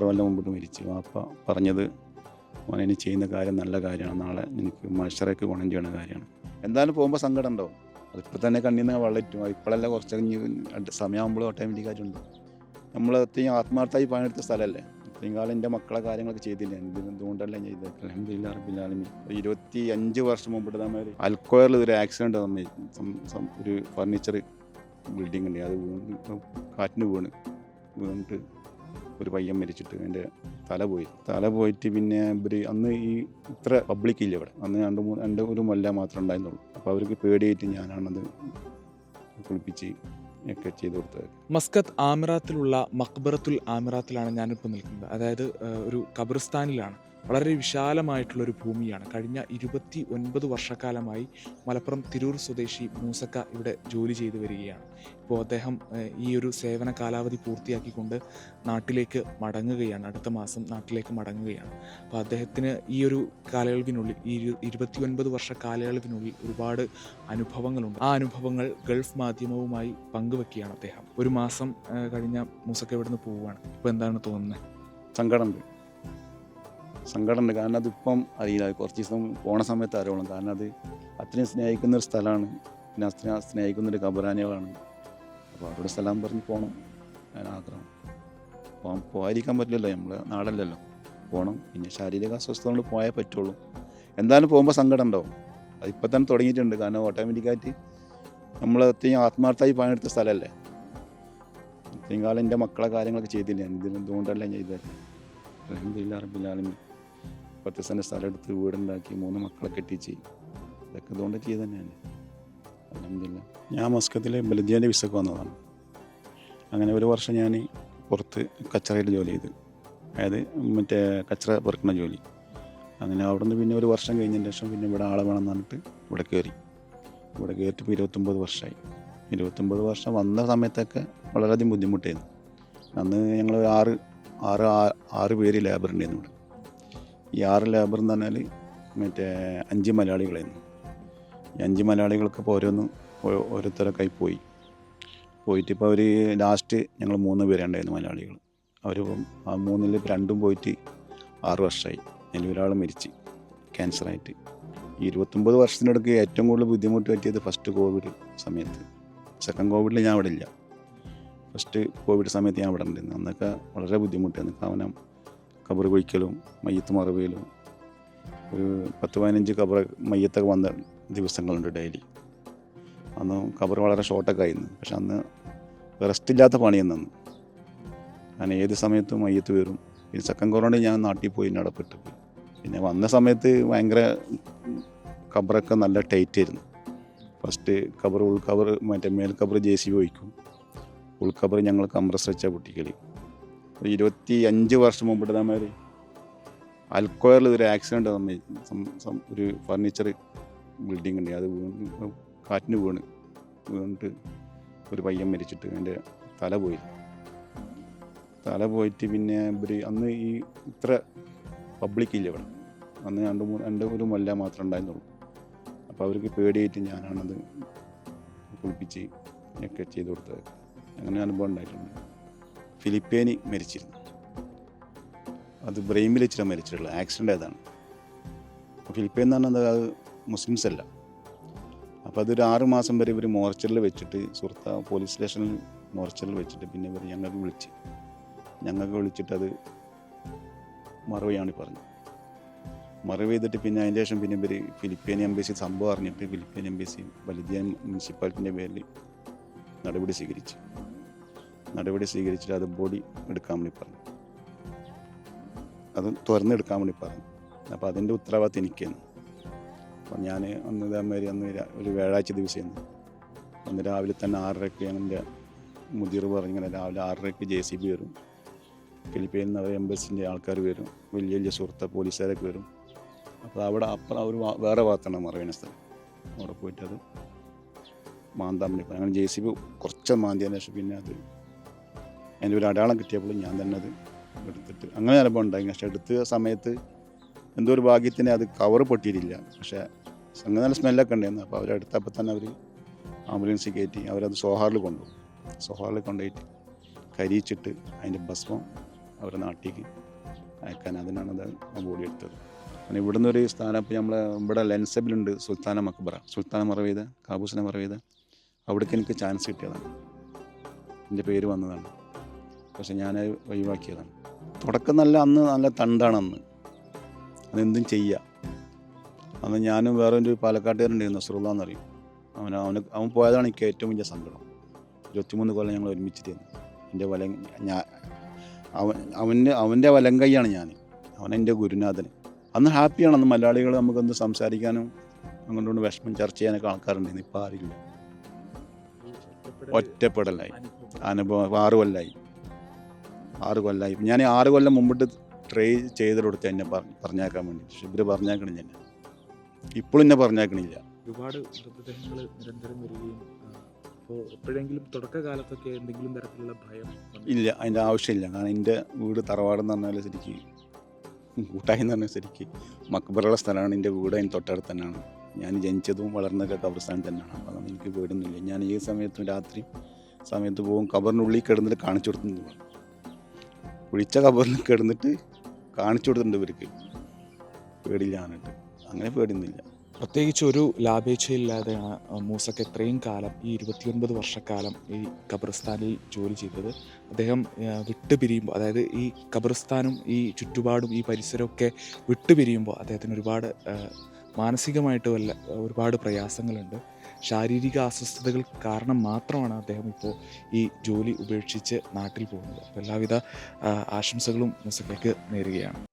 ആറ് കൊല്ലം മുമ്പിട്ട് മരിച്ചു. വാപ്പ പറഞ്ഞത് മോനെ ഇനി ചെയ്യുന്ന കാര്യം നല്ല കാര്യമാണ്. നാളെ എനിക്ക് മനുഷ്യരേക്ക് ഗുണം ചെയ്യുന്ന കാര്യമാണ്. എന്തായാലും പോകുമ്പോൾ സങ്കടം ഉണ്ടാവും. അതിപ്പോൾ തന്നെ കണ്ണിൽ നിന്ന് വെള്ളറ്റും ഇപ്പോഴല്ല കുറച്ച് സമയമാകുമ്പോൾ ഓട്ടോമാറ്റിക്കായിട്ടുണ്ട് നമ്മൾ അത്രയും ആത്മാർത്ഥമായി പണിയെടുത്ത സ്ഥലമല്ലേ ഇത്രയും കാലം എന്റെ മക്കളെ കാര്യങ്ങളൊക്കെ ചെയ്തില്ല? എന്ത് എന്തുകൊണ്ടല്ല ചെയ്തത് അലഹമില്ല റബ്ബിലാലമി ഇരുപത്തി അഞ്ച് വർഷം മുമ്പിട്ട് നമ്മൾ അൽക്കോയറിൽ ഒരു ആക്സിഡന്റ് നമ്മൾ ഒരു ഫർണിച്ചർ ബിൽഡിംഗ് ഉണ്ട്. അത് വീണ് കാറ്റിന് വീണ്. വീണിട്ട് ഒരു പയ്യൻ മരിച്ചിട്ട് എന്റെ തല പോയി. തല പോയിട്ട് പിന്നെ ഇവർ അന്ന് ഈ ഇത്ര പബ്ലിക് ഇല്ല ഇവിടെ. അന്ന് രണ്ട് മൂന്ന് രണ്ട് ഒരു മൊല്ല മാത്രമേ ഉണ്ടായിരുന്നുള്ളൂ. അപ്പോൾ അവർക്ക് പേടിയായിട്ട് ഞാനാണത് കുളിപ്പിച്ച് ഒക്കെ ചെയ്തു കൊടുത്തത്. മസ്കത്ത് ആമിറാത്തിലുള്ള മക്ബറത്തുൽ ആമിറാത്തിലാണ് ഞാനിപ്പോൾ നിൽക്കുന്നത്. അതായത് ഒരു ഖബർസ്ഥാനിലാണ്. വളരെ വിശാലമായിട്ടുള്ള ഒരു ഭൂമിയാണ്. കഴിഞ്ഞ ഇരുപത്തി ഒൻപത് വർഷക്കാലമായി മലപ്പുറം തിരൂർ സ്വദേശി മൂസക്ക ഇവിടെ ജോലി ചെയ്തു വരികയാണ്. ഇപ്പോൾ അദ്ദേഹം ഈ ഒരു സേവന കാലാവധി പൂർത്തിയാക്കിക്കൊണ്ട് നാട്ടിലേക്ക് മടങ്ങുകയാണ്. അടുത്ത മാസം നാട്ടിലേക്ക് മടങ്ങുകയാണ്. അപ്പോൾ അദ്ദേഹത്തിന് ഈ ഒരു കാലയളവിനുള്ളിൽ ഈ ഇരു ഇരുപത്തി ഒൻപത് വർഷ കാലയളവിനുള്ളിൽ ഒരുപാട് അനുഭവങ്ങളുണ്ട്. ആ അനുഭവങ്ങൾ ഗൾഫ് മാധ്യമവുമായി പങ്കുവെക്കുകയാണ് അദ്ദേഹം. ഒരു മാസം കഴിഞ്ഞ മൂസക്ക ഇവിടുന്ന് പോവുകയാണ്. ഇപ്പോൾ എന്താണ് തോന്നുന്നത്? സങ്കടമുണ്ട് സങ്കടമുണ്ട്. കാരണം അതിപ്പം അറിയില്ല. കുറച്ച് ദിവസം പോണ സമയത്ത് അറിയണം കാരണം അത് അത്രയും സ്നേഹിക്കുന്ന ഒരു സ്ഥലമാണ്. പിന്നെ അത്രയും സ്നേഹിക്കുന്ന ഒരു കബറാനികളാണ് അപ്പോൾ അവരുടെ സ്ഥലം പറഞ്ഞ് പോകണം ഞാൻ ആഗ്രഹം. പോകാൻ പോകാതിരിക്കാൻ പറ്റില്ലല്ലോ. നമ്മൾ നാടല്ലല്ലോ. പോകണം പിന്നെ ശാരീരിക അസ്വസ്ഥത കൊണ്ട് പോയാൽ പറ്റുള്ളൂ. എന്തായാലും പോകുമ്പോൾ സങ്കടം ഉണ്ടാവും. അതിപ്പോൾ തന്നെ തുടങ്ങിയിട്ടുണ്ട്. കാരണം ഓട്ടോമാറ്റിക്കായിട്ട് നമ്മൾ അത്രയും ആത്മാർത്ഥമായി പണിയെടുത്ത സ്ഥലമല്ലേ ഇത്രയും കാലം എന്റെ മക്കളെ കാര്യങ്ങളൊക്കെ ചെയ്തില്ല? എന്തിനും എന്തുകൊണ്ടല്ല ഞാൻ ചെയ്തത്? അലഹമില്ല റബ്ബിലാലമി പത്ത് സെന്റ് സ്ഥലം എടുത്ത് വീടുണ്ടാക്കി മൂന്ന് മക്കളെ കെട്ടിച്ച്. ഇതൊക്കെ ഇതുകൊണ്ട് ചെയ്ത് തന്നെയാണ്. അലഹമില്ല ഞാൻ മസ്കത്തിലെ ബലദിയാന്റെ വിസക്ക് വന്നതാണ്. അങ്ങനെ ഒരു വർഷം ഞാൻ പുറത്ത് കച്ചറയിൽ ജോലി ചെയ്തു. അതായത് മറ്റേ കച്ചറ പെറുക്കുന്ന ജോലി. അങ്ങനെ അവിടെ നിന്ന് പിന്നെ ഒരു വർഷം കഴിഞ്ഞതിന് ശേഷം പിന്നെ ഇവിടെ ആളെ വേണം എന്ന് പറഞ്ഞിട്ട് ഇവിടെ കയറി. ഇവിടെ കയറിയിട്ട് ഇരുപത്തൊമ്പത് വർഷമായി. ഇരുപത്തൊമ്പത് വർഷം വന്ന സമയത്തൊക്കെ വളരെയധികം ബുദ്ധിമുട്ടായിരുന്നു. അന്ന് ഞങ്ങൾ ആറ് ആറ് ആറ് പേര് ലേബർ ഉണ്ടായിരുന്നു ഇവിടെ. ഈ ആറ് ലേബർ എന്ന് പറഞ്ഞാൽ മറ്റേ അഞ്ച് മലയാളികളായിരുന്നു. ഈ അഞ്ച് മലയാളികൾക്ക് ഇപ്പോൾ ഓരോന്ന് കൈ പോയി. പോയിട്ട് ഇപ്പോൾ അവർ ലാസ്റ്റ് ഞങ്ങൾ മൂന്ന് പേരുണ്ടായിരുന്നു മലയാളികൾ അവർ ആ മൂന്നിൽ രണ്ടും പോയിട്ട് ആറ് വർഷമായി അതിൽ ഒരാൾ മരിച്ച് ക്യാൻസറായിട്ട് ഇരുപത്തൊമ്പത് വർഷത്തിനിടയ്ക്ക് ഏറ്റവും കൂടുതൽ ബുദ്ധിമുട്ട് പറ്റിയത് ഫസ്റ്റ് കോവിഡ് സമയത്ത്. സെക്കൻഡ് കോവിഡിൽ ഞാൻ അവിടെ ഇല്ല. ഫസ്റ്റ് കോവിഡ് സമയത്ത് ഞാൻ അവിടെ ഉണ്ടായിരുന്നു. അന്നൊക്കെ വളരെ ബുദ്ധിമുട്ടായിരുന്നു. കാരണം കബർ കുഴിക്കലും മയ്യത്ത് മറവിലും ഒരു പത്ത് പതിനഞ്ച് കബർ മയ്യത്തൊക്കെ വന്ന ദിവസങ്ങളുണ്ട് ഡെയിലി. അന്ന് കബർ വളരെ ഷോർട്ടൊക്കെ ആയിരുന്നു. പക്ഷെ അന്ന് റെസ്റ്റ് ഇല്ലാത്ത പണിയെന്നു ഞാൻ ഏത് സമയത്തും മയ്യത്ത് വരും പിന്നെ സെക്കൻഡ് കൊറോണ ഞാൻ നാട്ടിൽ പോയി നടപ്പെട്ട് പിന്നെ വന്ന സമയത്ത് ഭയങ്കര കബറൊക്കെ നല്ല ടൈറ്റ് ആയിരുന്നു. ഫസ്റ്റ് കബർ ഉൾക്കബർ മറ്റേ മേൽ കബർ ജെ സി ഒഴിക്കും. ഉൾ ഉൾക്കബർ ഞങ്ങൾ കംപ്രസ് വെച്ച പൊട്ടിക്കൽ. ഒരു ഇരുപത്തി അഞ്ച് വർഷം മുമ്പിട്ട് നമ്മൾ അൽക്കോയറിൽ ഒരു ആക്സിഡന്റ് നമ്മൾ സം- സം- ഒരു ഫർണിച്ചർ ബിൽഡിംഗ് ഉണ്ട്. അത് വീണ് കാറ്റിന് വീണ്. വീണിട്ട് ഒരു പയ്യൻ മരിച്ചിട്ട് എന്റെ തല പോയി. തല പോയിട്ട് പിന്നെ ഇവർ അന്ന് ഈ ഇത്ര പബ്ലിക് ഇല്ല ഇവിടെ. അന്ന് രണ്ട് മൂന്ന് രണ്ട് ഒരു മൊല്ല മാത്രമേ ഉണ്ടായിരുന്നുള്ളൂ. അപ്പോൾ അവർക്ക് പേടിയായിട്ട് ഞാനാണത് കുളിപ്പിച്ച് ഒക്കെ ചെയ്ത് കൊടുത്തത്. അങ്ങനെ അനുഭവം ഉണ്ടായിട്ടുണ്ട്. ഫിലിപ്പേനി മരിച്ചിരുന്നു. അത് ബ്രെയിമിൽ വെച്ചിട്ട് മരിച്ചിട്ടുള്ളത്. ആക്സിഡന്റ് ആയതാണ്. അപ്പോൾ ഫിലിപ്പേൻ എന്ന് പറഞ്ഞാൽ അത് മുസ്ലിംസ് അല്ല. അപ്പോൾ അതൊരു ആറ് മാസം വരെ ഇവർ മോർച്ചറിൽ വെച്ചിട്ട് സുഹൃത്ത പോലീസ് സ്റ്റേഷനിൽ മോർച്ചറിൽ വെച്ചിട്ട് പിന്നെ ഇവർ ഞങ്ങൾക്ക് വിളിച്ച്. ഞങ്ങൾക്ക് വിളിച്ചിട്ട് അത് മറവിയാണ് പറഞ്ഞത് മറവ് ചെയ്തിട്ട് പിന്നെ അതിന് ശേഷം പിന്നെ ഇവർ ഫിലിപ്പീൻ എംബസി സംഭവം അറിഞ്ഞിട്ട് ഫിലിപ്പീൻ എംബസി വലിയ മുനിസിപ്പാലിറ്റിന്റെ പേരിൽ നടപടി സ്വീകരിച്ചു. നടപടി സ്വീകരിച്ചിട്ട് അത് ബോഡി എടുക്കാൻ വേണ്ടി പറഞ്ഞു. അത് തുറന്നെടുക്കാൻ വേണ്ടി പറഞ്ഞു. അപ്പോൾ അതിന്റെ ഉത്തരവാദിത്തം എനിക്കാണ്. അപ്പോൾ ഞാൻ അന്ന് ഇതേമാതിരി അന്ന് ഒരു വ്യാഴാഴ്ച ദിവസമായിരുന്നു അന്ന് രാവിലെ തന്നെ ആറരയ്ക്ക് എന്റെ മുതിർ പറഞ്ഞിങ്ങനെ രാവിലെ ആറരയ്ക്ക് ജെ സി ബി വരും. ഫിലിപ്പൈനിൽ നിന്ന് അവർ എംബസിന്റെ ആൾക്കാർ വരും. വലിയ വലിയ സുഹൃത്ത് പോലീസുകാരൊക്കെ വരും. അപ്പോൾ അവിടെ അപ്പുറം ഒരു വേറെ ഭാഗത്താണ് മറവിന സ്ഥലം. അവിടെ പോയിട്ട് അത് മാന്താൻ വേണ്ടി അങ്ങനെ ജെ സി ബി കുറച്ച് മാന്തിയതിന് ശേഷം പിന്നെ അത് അതിന്റെ ഒരു അടയാളം കിട്ടിയപ്പോൾ ഞാൻ തന്നെ അത് എടുത്തിട്ട് അങ്ങനെ അനുഭവം ഉണ്ടായി. പക്ഷെ എടുത്ത സമയത്ത് എന്തോ ഒരു ഭാഗ്യത്തിന് അത് കവർ പൊട്ടിയിട്ടില്ല. പക്ഷേ സംഗതി നല്ല സ്മെല്ലൊക്കെ ഉണ്ടായിരുന്നു. അപ്പോൾ അവരെടുത്തപ്പോൾ തന്നെ അവർ ആംബുലൻസിൽ കയറ്റി അവരത് സോഹാറിൽ കൊണ്ടുപോകും സോഹാറിൽ കൊണ്ടുപോയിട്ട് കരിയിച്ചിട്ട് അതിന്റെ ഭസ്മം അവരെ നാട്ടിലേക്ക് അയക്കാൻ അതിനാണ് അത് ബോഡി എടുത്തത്. പിന്നെ ഇവിടുന്ന് ഒരു സ്ഥാനം ഇപ്പോൾ നമ്മൾ ഇവിടെ ലെൻസബിലുണ്ട് സുൽത്താന മക്ബറ. സുൽത്താന മറവീത കാബൂസിനെ മറവീത. അവിടേക്ക് എനിക്ക് ചാൻസ് കിട്ടിയതാണ്. എന്റെ പേര് വന്നതാണ്. പക്ഷെ ഞാൻ ഒഴിവാക്കിയതാണ്. തുടക്കം നല്ല അന്ന് നല്ല തണ്ടാണ് അന്ന് അതെന്തും ചെയ്യുക അന്ന് ഞാനും വേറെ ഒരു പാലക്കാട്ടുകാരുണ്ടായിരുന്നു നസറുള്ള എന്നറിയും അവൻ അവന് അവൻ പോയതാണ് എനിക്ക് ഏറ്റവും വലിയ സങ്കടം. ഇരുപത്തിമൂന്ന് കൊല്ലം ഞങ്ങൾ ഒരുമിച്ച് തന്നു എന്റെ വല ഞാൻ അവൻ അവന്റെ അവന്റെ വലം കൈയാണ് ഞാൻ. അവൻ എന്റെ ഗുരുനാഥൻ. അന്ന് ഹാപ്പിയാണ് അന്ന് മലയാളികൾ നമുക്കൊന്ന് സംസാരിക്കാനും അങ്ങോട്ടുകൊണ്ട് വിഷമം ചർച്ച ചെയ്യാനൊക്കെ ആൾക്കാരുണ്ടായിരുന്നു. ഇപ്പോൾ ആരില്ല ഒറ്റപ്പെടലായി. അനുഭവം ഇപ്പം ആറ് കൊല്ലമായി ആറ് കൊല്ലമായി ഞാൻ ആറ് കൊല്ലം മുമ്പിട്ട് ട്രൈ ചെയ്തെടുത്ത് എന്നെ പറഞ്ഞ് പറഞ്ഞേക്കാൻ വേണ്ടി. പക്ഷെ ഇവർ പറഞ്ഞേക്കണില്ല എന്നെ. ഇപ്പോഴും എന്നെ പറഞ്ഞേക്കണില്ല. ഒരുപാട് മൃതദേഹങ്ങൾ നിരന്തരം വരികയും അപ്പോൾ എപ്പോഴെങ്കിലും തുടക്കകാലത്തൊക്കെ എന്തെങ്കിലും തരത്തിലുള്ള ഭയം ഇല്ല അതിന്റെ ആവശ്യമില്ല. കാരണം എന്റെ വീട് തറവാടെന്ന് പറഞ്ഞാൽ ശരിക്ക് കൂട്ടായി എന്ന് പറഞ്ഞാൽ ശരിക്ക് മക്ബറുള്ള സ്ഥലമാണ്. എന്റെ വീട് അതിന് തൊട്ടടുത്ത് തന്നെയാണ്. ഞാൻ ജനിച്ചതും വളർന്നൊക്കെ കബർസ്ഥാനം തന്നെയാണ്. അപ്പോൾ അതൊന്നും എനിക്ക് വീടൊന്നുമില്ല ഞാൻ ഈ സമയത്തും രാത്രി സമയത്ത് പോകും. കബറിനുള്ളിൽ കിടന്നിട്ട് കാണിച്ചു കൊടുത്തിട്ടുണ്ട് കുഴിച്ച കബറിൽ കിടന്നിട്ട് കാണിച്ചു കൊടുത്തിട്ടുണ്ട് ഇവർക്ക്. പേടില്ലാന്നിട്ട് അങ്ങനെ പേടിയൊന്നുമില്ല. പ്രത്യേകിച്ച് ഒരു ലാഭേച്ഛയില്ലാതെയാണ് മൂസക്ക് എത്രയും കാലം ഈ ഇരുപത്തിയൊൻപത് വർഷക്കാലം ഈ ഖബർസ്ഥാനിൽ ജോലി ചെയ്തത്. അദ്ദേഹം വിട്ടുപിരിയുമ്പോൾ അതായത് ഈ ഖബർസ്ഥാനും ഈ ചുറ്റുപാടും ഈ പരിസരമൊക്കെ വിട്ടുപിരിയുമ്പോൾ അദ്ദേഹത്തിന് ഒരുപാട് മാനസികമായിട്ട് വല്ല ഒരുപാട് പ്രയാസങ്ങളുണ്ട്. ശാരീരിക അസ്വസ്ഥതകൾ കാരണം മാത്രമാണ് അദ്ദേഹം ഇപ്പോൾ ഈ ജോലി ഉപേക്ഷിച്ച് നാട്ടിൽ പോകുന്നത്. എല്ലാവിധ ആശംസകളും മൂസക്കയ്ക്ക് നേരുകയാണ്.